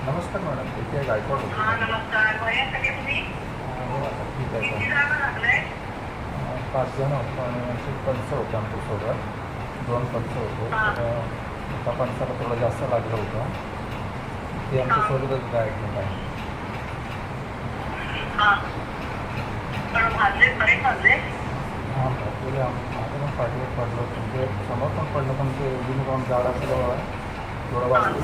नमस्कार मॅडम इथे गायकवाड होतो हा नमस्कार वयासाठी तुम्ही हो, आता ठीक आहे पाच जण होतो आणि पंच होते आमच्यासोबत दोन पंच होते एका पंचाला थोडं जास्त लागलं होतं ते आमच्यासोबतच गायडमेंट आहे पण भाजले बरे भाजले हां ॲक्च्युली माझं पण पाठीवर पडलं तुमचे समोर पण पडलं पण ते युनिफॉर्म जाड असल्यामुळे थोडं वाजलं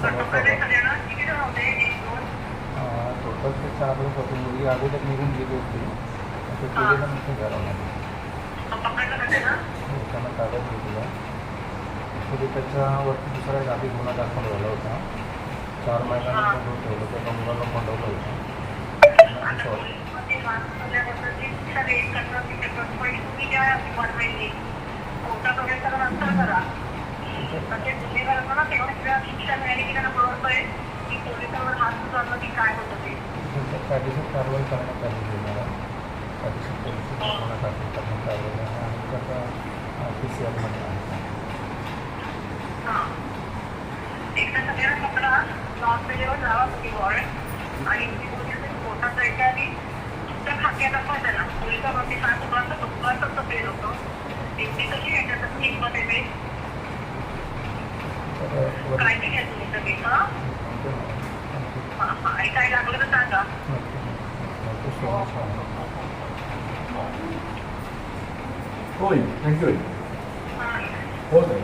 टोटल ते चार लोक होते मुलगी अगोदर निघून गेली होती ते हा. गेलेलं नव्हते घरामध्ये त्यांना ताब्यात घेतलं तरी त्याच्यावरती दुसरा एक गुन्हा दाखल झाला होता चार महिन्यानंतर ठेवलं त्या मुलाला मंडवलं होतं देईल करणं तिथे पण तुम्ही ज्या डिपार्टमेंटनी कोर्टाकडे तर नंतर करा म्हणजे गुन्हेगारांना ना तेवढ्या शिक्षा मिळाली की त्यांना कळतंय की पोलिसांवर हात उचलणं की काय होतं ते. त्यांच्या कायदेशीर कारवाई करण्यात आली आहे मला. कायदेशीर परिस्थिती गुन्हा दाखल करण्यात आलेला आहे. आणि त्याचा पी सी आरमध्ये आहे. एकदा सगळ्यांना पकडा लॉस वेळेवर जावा तुम्ही वॉरंट. आणि तुम्ही पोलीस कोर्टात जायच्या आधी तुमच्या खात्यात असा त्याला पोलिसावरती काय मुलांचं दुःखाचं फेल होतं त्यांची कशी याच्यात किंमत येते तर वर- काळजी घ्या तुम्ही सगळी हा नक्की- हा, हा. आणि काय लागलं तर सांगा नक्की नक्की so much, ma'am. होय थँक्यू हा. हो सर